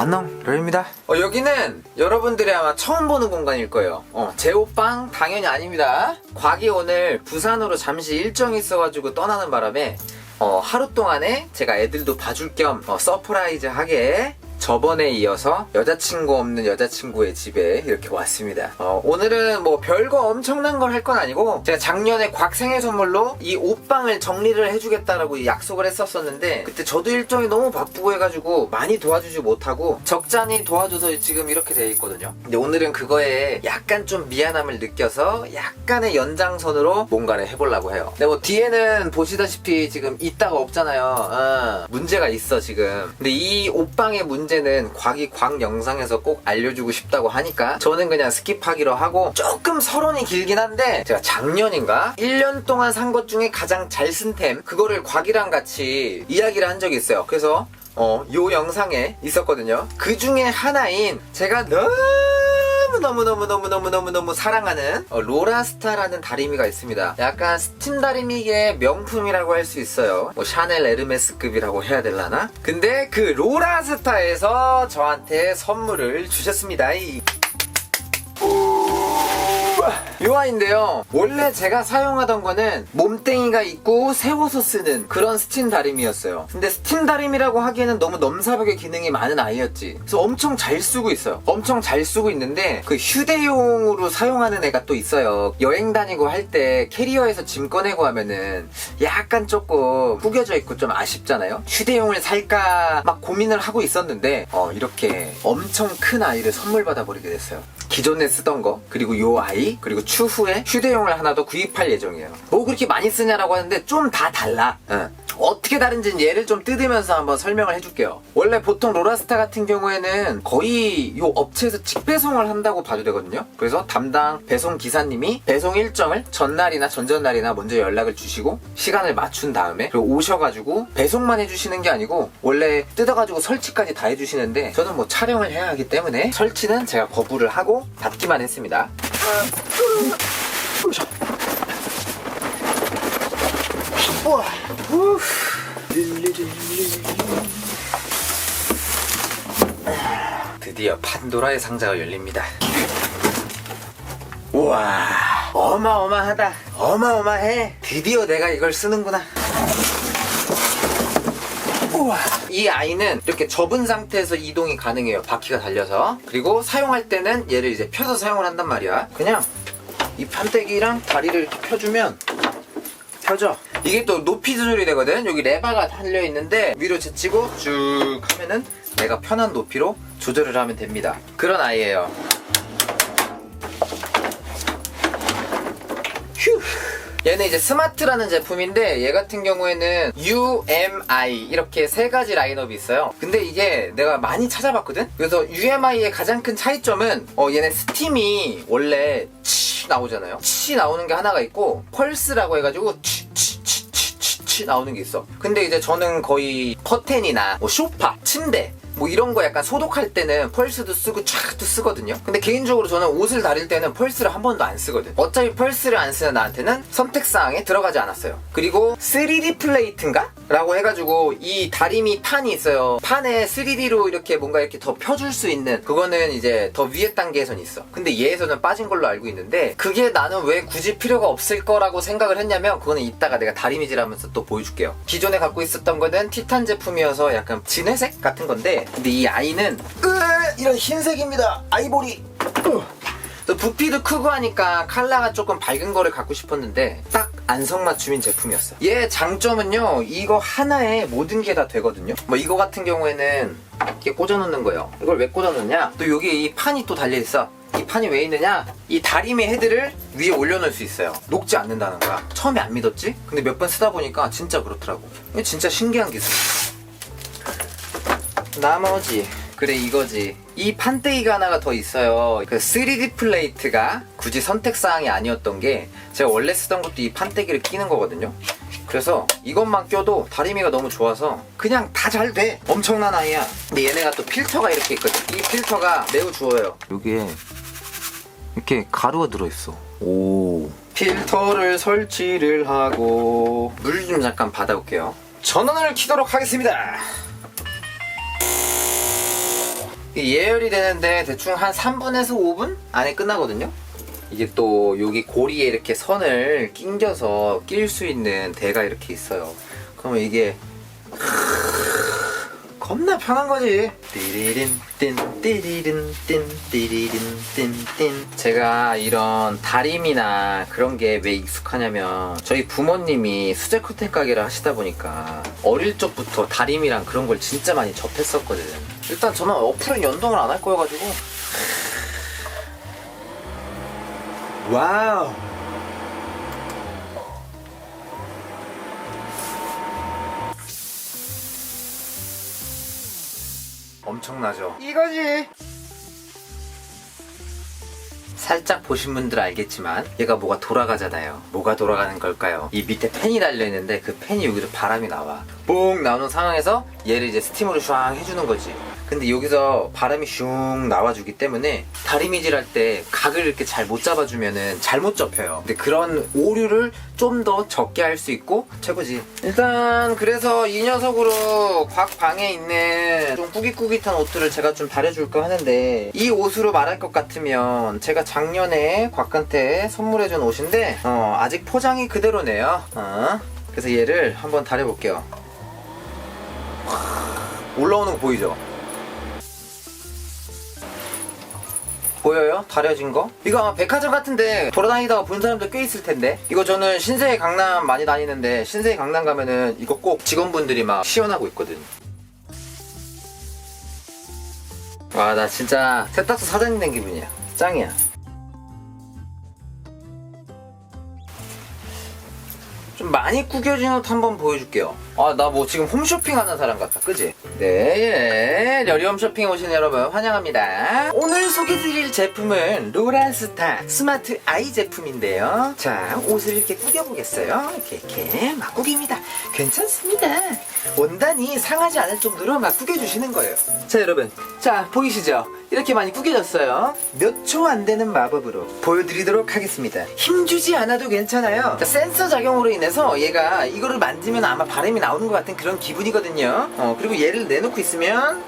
안녕 롤입니다. 어, 여기는 여러분들이 아마 처음 보는 공간일 거예요. 어, 제 옷방 당연히 아닙니다. 곽이 오늘 부산으로 잠시 일정이 있어가지고 떠나는 바람에 어, 하루 동안에 제가 애들도 봐줄 겸 어, 서프라이즈 하게 저번에 이어서 여자친구 없는 여자친구의 집에 이렇게 왔습니다. 어, 오늘은 뭐 별거 엄청난 걸 할 건 아니고 제가 작년에 곽 생일 선물로 이 옷방을 정리를 해주겠다라고 약속을 했었었는데 그때 저도 일정이 너무 바쁘고 해가지고 많이 도와주지 못하고 적잖이 도와줘서 지금 이렇게 돼 있거든요. 근데 오늘은 그거에 약간 좀 미안함을 느껴서 약간의 연장선으로 뭔가를 해보려고 해요. 근데 뭐 뒤에는 보시다시피 지금 있다가 없잖아요. 어, 문제가 있어 지금. 근데 이 옷방의 문제 는 곽이 곽 영상에서 꼭 알려주고 싶다고 하니까 저는 그냥 스킵하기로 하고 조금 서론이 길긴 한데 제가 작년인가 1년 동안 산 것 중에 가장 잘 쓴 템 그거를 곽이랑 같이 이야기를 한 적이 있어요. 그래서 어, 요 영상에 있었거든요. 그 중에 하나인 제가 너무 너무 너무 너무 너무 너무 너무 사랑하는 어, 로라스타라는 다리미가 있습니다. 약간 스팀 다리미의 명품이라고 할 수 있어요. 뭐 샤넬 에르메스급이라고 해야 될라나? 근데 그 로라스타에서 저한테 선물을 주셨습니다. 이 요 아이인데요. 원래 제가 사용하던 거는 몸땡이가 있고 세워서 쓰는 그런 스팀 다림이었어요. 근데 스팀 다림이라고 하기에는 너무 넘사벽의 기능이 많은 아이였지. 그래서 엄청 잘 쓰고 있어요. 엄청 잘 쓰고 있는데 그 휴대용으로 사용하는 애가 또 있어요. 여행 다니고 할 때 캐리어에서 짐 꺼내고 하면은 약간 조금 구겨져 있고 좀 아쉽잖아요. 휴대용을 살까 막 고민을 하고 있었는데 어, 이렇게 엄청 큰 아이를 선물 받아버리게 됐어요. 기존에 쓰던 거 그리고 요 아이 그리고 추후에 휴대용을 하나 더 구입할 예정이에요. 뭐 그렇게 많이 쓰냐라고 하는데 좀 다 달라. 응. 어떻게 다른지는 얘를 좀 뜯으면서 한번 설명을 해줄게요. 원래 보통 로라스타 같은 경우에는 거의 요 업체에서 직배송을 한다고 봐도 되거든요. 그래서 담당 배송 기사님이 배송 일정을 전날이나 전전날이나 먼저 연락을 주시고 시간을 맞춘 다음에 그리고 오셔가지고 배송만 해주시는 게 아니고 원래 뜯어가지고 설치까지 다 해주시는데 저는 뭐 촬영을 해야 하기 때문에 설치는 제가 거부를 하고 받기만 했습니다 우와. 우. 드디어 판도라의 상자가 열립니다. 우와, 어마어마하다. 어마어마해. 드디어 내가 이걸 쓰는구나. 우와. 이 아이는 이렇게 접은 상태에서 이동이 가능해요. 바퀴가 달려서. 그리고 사용할 때는 얘를 이제 펴서 사용을 한단 말이야. 그냥 이 판때기랑 다리를 이렇게 펴주면 펴져. 이게 또 높이 조절이 되거든. 여기 레바가 달려 있는데 위로 제치고 쭉 하면은 내가 편한 높이로 조절을 하면 됩니다. 그런 아이예요. 휴. 얘는 이제 스마트라는 제품인데 얘 같은 경우에는 UMI 이렇게 세 가지 라인업이 있어요. 근데 이게 내가 많이 찾아봤거든. 그래서 UMI의 가장 큰 차이점은 어 얘네 스팀이 원래 치 나오잖아요. 치 나오는 게 하나가 있고 펄스라고 해가지고 치 치 치 치치 나오는 게 있어. 근데 이제 저는 거의 커튼이나 뭐 소파, 침대 뭐 이런 거 약간 소독할 때는 펄스도 쓰고 촥도 쓰거든요. 근데 개인적으로 저는 옷을 다릴 때는 펄스를 한 번도 안 쓰거든. 어차피 펄스를 안 쓰는 나한테는 선택사항에 들어가지 않았어요. 그리고 3D 플레이트인가? 라고 해가지고 이 다리미 판이 있어요. 판에 3D로 이렇게 뭔가 이렇게 더 펴줄 수 있는 그거는 이제 더 위에 단계에선 있어. 근데 얘에서는 빠진 걸로 알고 있는데 그게 나는 왜 굳이 필요가 없을 거라고 생각을 했냐면 그거는 이따가 내가 다리미질 하면서 또 보여줄게요. 기존에 갖고 있었던 거는 티탄 제품이어서 약간 진회색 같은 건데 근데 이 아이는 으, 이런 흰색입니다. 아이보리. 으. 또 부피도 크고 하니까 컬러가 조금 밝은 거를 갖고 싶었는데 딱 안성맞춤인 제품이었어. 얘 장점은요, 이거 하나에 모든 게 다 되거든요. 뭐 이거 같은 경우에는 이렇게 꽂아놓는 거예요. 이걸 왜 꽂아놓냐? 또 여기에 이 판이 또 달려있어. 이 판이 왜 있느냐? 이 다리미 헤드를 위에 올려놓을 수 있어요. 녹지 않는다는 거야. 처음에 안 믿었지? 근데 몇 번 쓰다 보니까 진짜 그렇더라고. 진짜 신기한 기술. 나머지? 그래 이거지. 이 판때기가 하나가 더 있어요. 그 3D 플레이트가 굳이 선택사항이 아니었던 게 제가 원래 쓰던 것도 이 판때기를 끼는 거거든요. 그래서 이것만 껴도 다리미가 너무 좋아서 그냥 다 잘 돼. 엄청난 아이야. 근데 얘네가 또 필터가 이렇게 있거든. 이 필터가 매우 좋아요. 여기에 이렇게 가루가 들어있어. 오. 필터를 설치를 하고 물 좀 잠깐 받아올게요. 전원을 켜도록 하겠습니다. 이 예열이 되는데 대충 한 3분에서 5분 안에 끝나거든요. 이게 또 여기 고리에 이렇게 선을 낑겨서 낄 수 있는 대가 이렇게 있어요. 그러면 이게 겁나 편한 거지. 띠리린 띵 띠리린 띵 띠리린 띵띵 제가 이런 다림이나 그런 게 왜 익숙하냐면 저희 부모님이 수제 커튼 가게를 하시다 보니까 어릴 적부터 다림이랑 그런 걸 진짜 많이 접했었거든. 일단 저는 어플은 연동을 안 할 거여가지고 와우. 엄청나죠? 이거지! 살짝 보신 분들 알겠지만 얘가 뭐가 돌아가잖아요. 뭐가 돌아가는 걸까요? 이 밑에 팬이 달려있는데 그 팬이 여기서 바람이 나와. 뽕 나오는 상황에서 얘를 이제 스팀으로 슈앙 해주는 거지. 근데 여기서 바람이 슝 나와주기 때문에 다리미질 할 때 각을 이렇게 잘 못 잡아주면은 잘못 접혀요. 근데 그런 오류를 좀 더 적게 할 수 있고 최고지. 일단 그래서 이 녀석으로 곽 방에 있는 좀 꾸깃꾸깃한 옷들을 제가 좀 다려줄까 하는데 이 옷으로 말할 것 같으면 제가 작년에 곽한테 선물해준 옷인데 어, 아직 포장이 그대로네요. 어. 그래서 얘를 한번 다려볼게요. 올라오는 거 보이죠? 보여요? 다려진 거? 이거 아마 백화점 같은데 돌아다니다가 본 사람들 꽤 있을 텐데 이거 저는 신세계 강남 많이 다니는데 신세계 강남 가면은 이거 꼭 직원분들이 막 시연하고 있거든 와 나 진짜 세탁소 사장님 된 기분이야 짱이야 좀 많이 구겨진 옷 한번 보여줄게요. 아, 나 뭐 지금 홈쇼핑 하는 사람 같아. 그지? 네, 려리 홈쇼핑 오신 여러분 환영합니다. 오늘 소개드릴 제품은 로란스타 스마트 아이 제품인데요. 자, 옷을 이렇게 구겨보겠어요. 이렇게, 이렇게 막 구깁니다. 괜찮습니다. 원단이 상하지 않을 정도로 막 구겨주시는 거예요. 자, 여러분. 자, 보이시죠? 이렇게 많이 구겨졌어요. 몇 초 안 되는 마법으로 보여드리도록 하겠습니다. 힘주지 않아도 괜찮아요. 자, 센서 작용으로 인해서 얘가 이거를 만지면 아마 바람이 나오는 것 같은 그런 기분이거든요. 어, 그리고 얘를 내놓고 있으면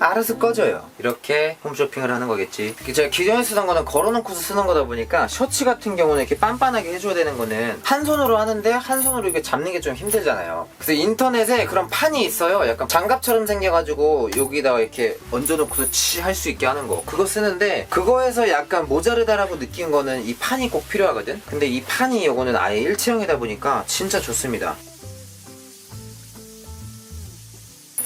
알아서 꺼져요. 이렇게 홈쇼핑을 하는 거겠지. 제가 기존에 쓰던 거는 걸어놓고서 쓰는 거다 보니까 셔츠 같은 경우는 이렇게 빤빤하게 해줘야 되는 거는 한 손으로 하는데 한 손으로 이게 잡는 게 좀 힘들잖아요. 그래서 인터넷에 그런 판이 있어요. 약간 장갑처럼 생겨가지고 여기다가 이렇게 얹어놓고서 치 할 수 있게 하는 거. 그거 쓰는데 그거에서 약간 모자르다라고 느낀 거는 이 판이 꼭 필요하거든. 근데 이 판이 이거는 아예 일체형이다 보니까 진짜 좋습니다.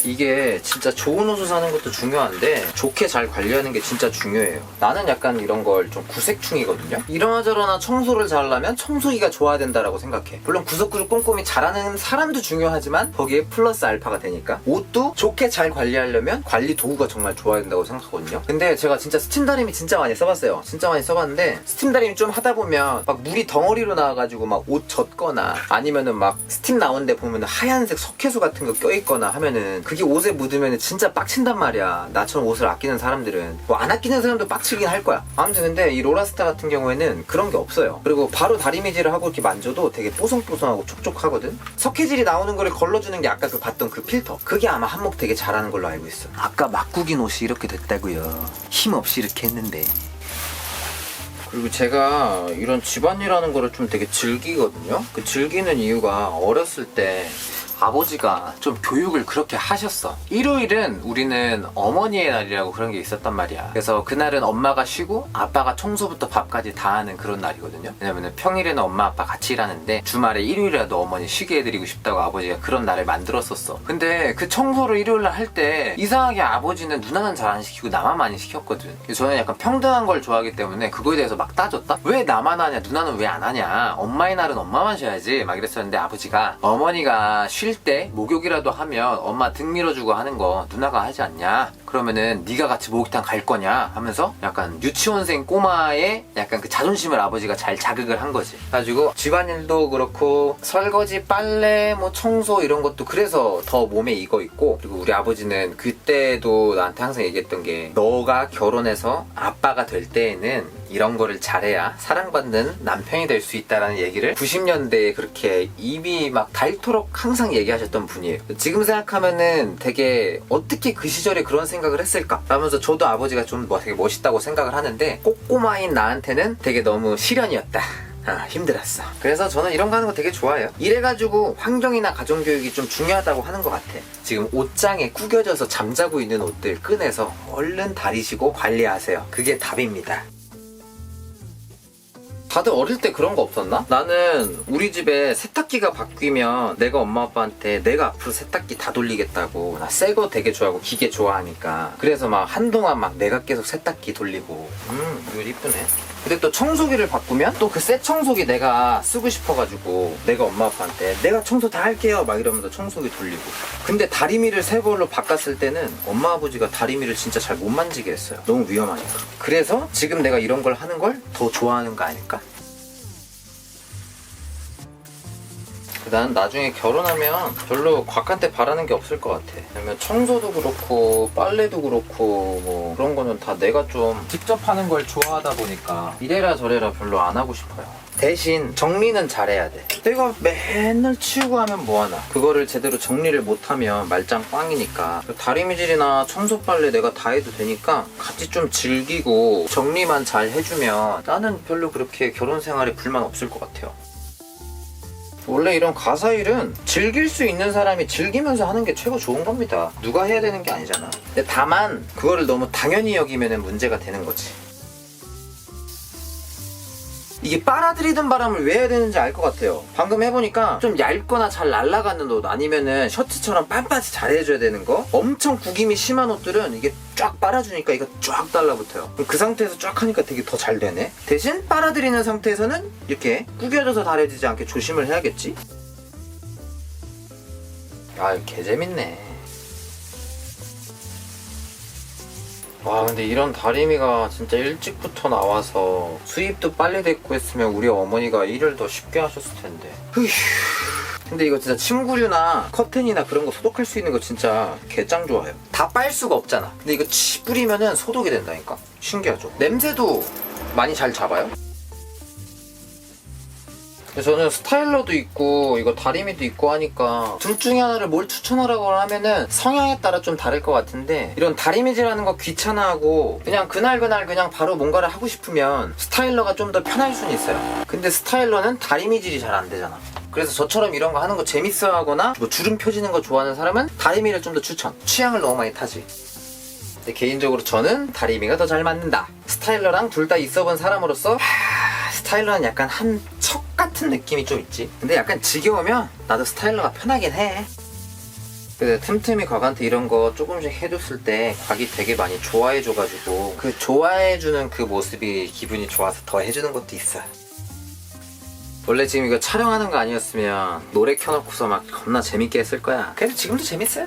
이게 진짜 좋은 옷을 사는 것도 중요한데 좋게 잘 관리하는 게 진짜 중요해요. 나는 약간 이런 걸 좀 구색충이거든요. 이러저러나 청소를 잘하려면 청소기가 좋아야 된다라고 생각해. 물론 구석구석 꼼꼼히 잘하는 사람도 중요하지만 거기에 플러스 알파가 되니까 옷도 좋게 잘 관리하려면 관리 도구가 정말 좋아야 된다고 생각하거든요. 근데 제가 진짜 스팀 다림이 진짜 많이 써봤어요. 진짜 많이 써봤는데 스팀 다림 좀 하다 보면 막 물이 덩어리로 나와가지고 막 옷 젖거나 아니면은 막 스팀 나오는데 보면 하얀색 석회수 같은 거 껴있거나 하면은 그게 옷에 묻으면 진짜 빡친단 말이야. 나처럼 옷을 아끼는 사람들은 뭐 안 아끼는 사람도 빡치긴 할 거야. 아무튼 근데 이 로라스타 같은 경우에는 그런 게 없어요. 그리고 바로 다리미질을 하고 이렇게 만져도 되게 뽀송뽀송하고 촉촉하거든. 석회질이 나오는 거를 걸러주는 게 아까 그 봤던 그 필터. 그게 아마 한몫 되게 잘하는 걸로 알고 있어. 아까 막 구긴 옷이 이렇게 됐다고요. 힘 없이 이렇게 했는데. 그리고 제가 이런 집안일 하는 거를 좀 되게 즐기거든요. 그 즐기는 이유가 어렸을 때 아버지가 좀 교육을 그렇게 하셨어. 일요일은 우리는 어머니의 날이라고 그런 게 있었단 말이야. 그래서 그날은 엄마가 쉬고 아빠가 청소부터 밥까지 다 하는 그런 날이거든요. 왜냐면 평일에는 엄마 아빠 같이 일하는데 주말에 일요일이라도 어머니 쉬게 해드리고 싶다고 아버지가 그런 날을 만들었었어. 근데 그 청소를 일요일날 할 때 이상하게 아버지는 누나는 잘 안 시키고 나만 많이 시켰거든. 저는 약간 평등한 걸 좋아하기 때문에 그거에 대해서 막 따졌다? 왜 나만 하냐? 누나는 왜 안 하냐? 엄마의 날은 엄마만 쉬어야지. 막 이랬었는데 아버지가 어머니가 쉴때 목욕이라도 하면 엄마 등 밀어주고 하는 거 누나가 하지 않냐? 그러면은 네가 같이 목욕탕 갈 거냐 하면서 약간 유치원생 꼬마의 약간 그 자존심을 아버지가 잘 자극을 한 거지. 가지고 집안일도 그렇고 설거지, 빨래, 뭐 청소 이런 것도 그래서 더 몸에 익어 있고 그리고 우리 아버지는 그때도 나한테 항상 얘기했던 게 너가 결혼해서 아빠가 될 때에는 이런 거를 잘해야 사랑받는 남편이 될 수 있다라는 얘기를 90년대에 그렇게 입이 막 닳도록 항상 얘기하셨던 분이에요. 지금 생각하면은 되게 어떻게 그 시절에 그런 생각 을 했을까? 라면서 저도 아버지가 좀뭐 되게 멋있다고 생각을 하는데 꼬꼬마인 나한테는 되게 너무 시련이었다. 아, 힘들었어. 그래서 저는 이런 거 하는 거 되게 좋아해요. 이래가지고 환경이나 가정교육이 좀 중요하다고 하는 것 같아. 지금 옷장에 구겨져서 잠자고 있는 옷들 꺼내서 얼른 다리시고 관리하세요. 그게 답입니다. 다들 어릴 때 그런 거 없었나? 나는 우리 집에 세탁기가 바뀌면 내가 엄마 아빠한테 내가 앞으로 세탁기 다 돌리겠다고 나 새 거 되게 좋아하고 기계 좋아하니까. 그래서 막 한동안 막 내가 계속 세탁기 돌리고. 음 이거 이쁘네 근데 또 청소기를 바꾸면 또 그 새 청소기 내가 쓰고 싶어가지고 내가 엄마 아빠한테 내가 청소 다 할게요. 막 이러면서 청소기 돌리고. 근데 다리미를 새 걸로 바꿨을 때는 엄마 아버지가 다리미를 진짜 잘 못 만지게 했어요. 너무 위험하니까. 그래서 지금 내가 이런 걸 하는 걸 더 좋아하는 거 아닐까? 난 나중에 결혼하면 별로 곽한테 바라는 게 없을 것 같아. 왜냐면 청소도 그렇고 빨래도 그렇고 뭐 그런 거는 다 내가 좀 직접 하는 걸 좋아하다 보니까 이래라 저래라 별로 안 하고 싶어요. 대신 정리는 잘해야 돼. 내가 맨날 치우고 하면 뭐하나. 그거를 제대로 정리를 못하면 말짱 꽝이니까. 다리미질이나 청소 빨래 내가 다 해도 되니까 같이 좀 즐기고 정리만 잘 해주면 나는 별로 그렇게 결혼 생활에 불만 없을 것 같아요. 원래 이런 가사 일은 즐길 수 있는 사람이 즐기면서 하는 게 최고 좋은 겁니다. 누가 해야 되는 게 아니잖아. 근데 다만 그거를 너무 당연히 여기면 문제가 되는 거지. 이게 빨아들이던 바람을 왜 해야 되는지 알 것 같아요. 방금 해보니까 좀 얇거나 잘 날아가는 옷 아니면은 셔츠처럼 빤빤히 잘 해줘야 되는 거 엄청 구김이 심한 옷들은 이게 쫙 빨아주니까 이거 쫙 달라붙어요. 그 상태에서 쫙 하니까 되게 더 잘 되네. 대신 빨아들이는 상태에서는 이렇게 구겨져서 다려지지 않게 조심을 해야겠지? 아, 개 재밌네. 와 근데 이런 다리미가 진짜 일찍부터 나와서 수입도 빨리 됐고 했으면 우리 어머니가 일을 더 쉽게 하셨을 텐데. 휴. 근데 이거 진짜 침구류나 커튼이나 그런 거 소독할 수 있는 거 진짜 개짱 좋아요. 다 빨 수가 없잖아. 근데 이거 치 뿌리면은 소독이 된다니까. 신기하죠? 냄새도 많이 잘 잡아요 저는 스타일러도 있고 이거 다리미도 있고 하니까 둘 중에 하나를 뭘 추천하라고 하면은 성향에 따라 좀 다를 것 같은데 이런 다리미질하는 거 귀찮아하고 그냥 그날 그날 그냥 바로 뭔가를 하고 싶으면 스타일러가 좀 더 편할 수는 있어요. 근데 스타일러는 다리미질이 잘 안 되잖아. 그래서 저처럼 이런 거 하는 거 재밌어 하거나 뭐 주름 펴지는 거 좋아하는 사람은 다리미를 좀 더 추천. 취향을 너무 많이 타지. 근데 개인적으로 저는 다리미가 더 잘 맞는다. 스타일러랑 둘 다 있어 본 사람으로서 하, 스타일러는 약간 한 척 같은 느낌이 좀 있지. 근데 약간 지겨우면 나도 스타일러가 편하긴 해. 근데 틈틈이 곽한테 이런 거 조금씩 해줬을 때 곽이 되게 많이 좋아해줘가지고 그 좋아해주는 그 모습이 기분이 좋아서 더 해주는 것도 있어. 원래 지금 이거 촬영하는 거 아니었으면 노래 켜놓고서 막 겁나 재밌게 했을 거야. 그래도 지금도 재밌어요.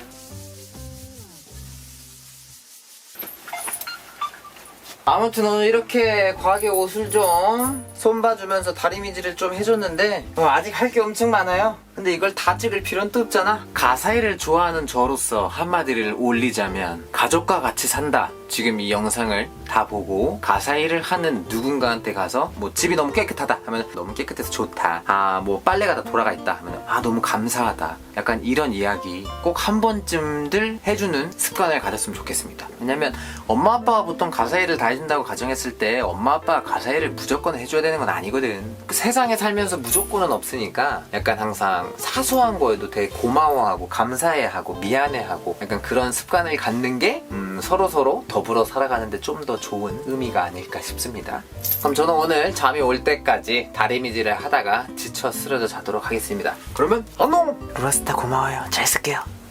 아무튼 오늘 이렇게 과하게 옷을 좀 손 봐주면서 다리 미질을 좀 해줬는데 뭐 아직 할 게 엄청 많아요 근데 이걸 다 찍을 필요는 또 없잖아. 가사일을 좋아하는 저로서 한마디를 올리자면 가족과 같이 산다. 지금 이 영상을 다 보고 가사일을 하는 누군가한테 가서 뭐 집이 너무 깨끗하다 하면 너무 깨끗해서 좋다. 아 뭐 빨래가 다 돌아가 있다 하면 아 너무 감사하다. 약간 이런 이야기 꼭 한 번쯤들 해주는 습관을 가졌으면 좋겠습니다. 왜냐면 엄마 아빠가 보통 가사일을 다 해준다고 가정했을 때 엄마 아빠가 가사일을 무조건 해줘야 되는 건 아니거든. 그 세상에 살면서 무조건은 없으니까 약간 항상 사소한 거에도 되게 고마워하고 감사해하고 미안해하고 약간 그런 습관을 갖는 게 음, 서로 서로 더불어 살아가는데 좀 더 좋은 의미가 아닐까 싶습니다. 그럼 저는 오늘 잠이 올 때까지 다리미질을 하다가 지쳐 쓰러져 자도록 하겠습니다. 그러면 안녕! 브라스타 고마워요. 잘 쓸게요.